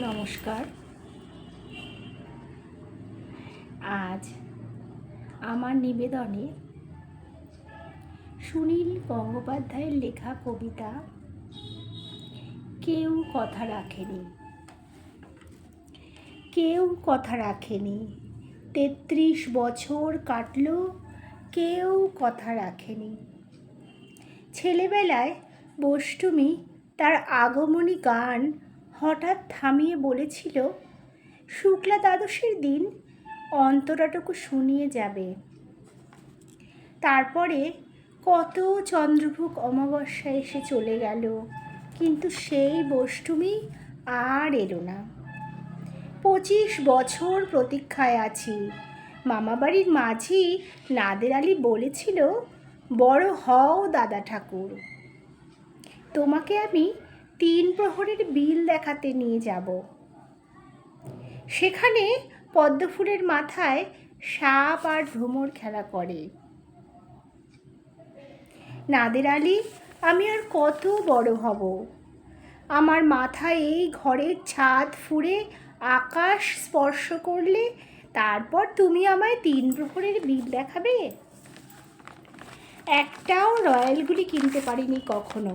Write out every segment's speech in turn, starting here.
নমস্কার। আজ আমার নিবেদনে সুনীল গঙ্গোপাধ্যায়ের লেখা কবিতা কেউ কথা রাখেনি। কেউ কথা রাখেনি। তেত্রিশ বছর কাটল, কেউ কথা রাখেনি। ছেলেবেলায় বষ্টমী তার আগমনী গান হঠাৎ থামিয়ে বলেছিল, শুক্লা দ্বাদশীর দিন অন্তরাটুকু শুনিয়ে যাবে। তারপরে কত চন্দ্রভুক অমাবস্যা এসে চলে গেল, কিন্তু সেই বষ্টুমি আর এলো না। পঁচিশ বছর প্রতীক্ষায় আছি। মামাবাড়ির মাঝি নাদের আলী বলেছিল, বড় হও দাদা ঠাকুর। তোমাকে আমি তিন প্রহরের বিল দেখাতে নিয়ে যাব। সেখানে পদ্মফুলের মাথায় সাপ আর ভ্রমর খেলা করে। নাদের আলী, আমি আর কত বড় হব? আমার মাথায় এই ঘরের ছাদ ফুঁড়ে আকাশ স্পর্শ করলে তারপর তুমি আমায় তিন প্রহরের বিল দেখাবে? একটাও রয়্যালগুলি কিনতে পারিনি কখনো।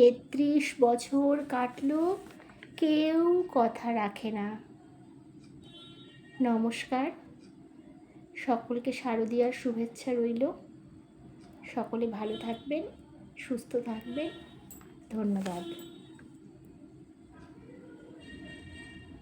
তেত্রিশ বছর কাটল, কেউ কথা রাখে না। নমস্কার। সকলকে শারদীয়ার শুভেচ্ছা রইল। সকলে ভালো থাকবেন, সুস্থ থাকবেন। ধন্যবাদ।